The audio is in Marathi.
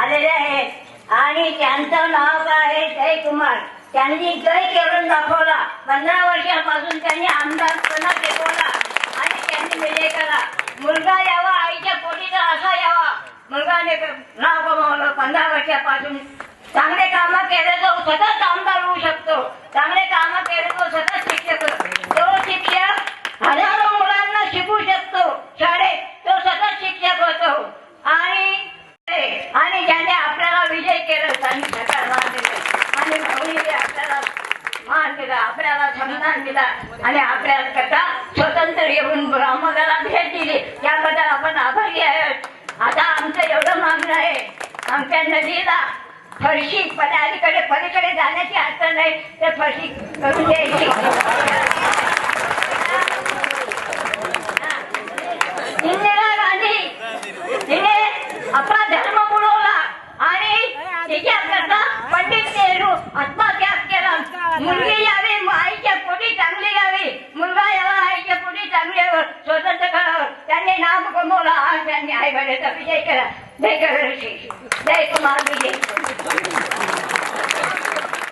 आलेले आहेत आणि त्यांचं नाव काय आहे जयकुमार त्यांनी जय करून दाखवला. पंधरा वर्षापासून त्यांनी आमदारपणा टिकवला. आणि त्यांनी विजय केला. मुलगा यावा आईच्या पोटीचा असा यावा. मुलगाने नाव कमावलं. पंधरा वर्षापासून. चांगले कामं केले तो सतत आमदार होऊ शकतो. चांगले कामं केले तो सतत शिक्षक. तो शिक्षक हजारो मुलांना शिकू शकतो. शाळेत तो सतत शिक्षक होतो. आणि आणि आणि भाऊने आपल्याला मान दिला आपल्याला सन्मान दिला. आणि आपल्याला कथा स्वतंत्र येऊन ब्राह्मणाला भेट दिली. याबद्दल आपण आभारी आहोत. आता आमचं एवढं मागणं आहे. आमच्या नदीला फरशी पलीकडे पलीकडे जाण्याची अडचण नाही ते फरशी करून द्यायची. नेहरू आत्मत्याग केला मुलगी यावी आईच्या पोटी चांगली यावी मुलगा यावा आईच्या पोटी चांगली यावं स्वतंत्र करावं त्यांनी नाम कमवलं आणि त्यांनी आई वडिलांचा विजय केला जय गणेश जय कुमार विजय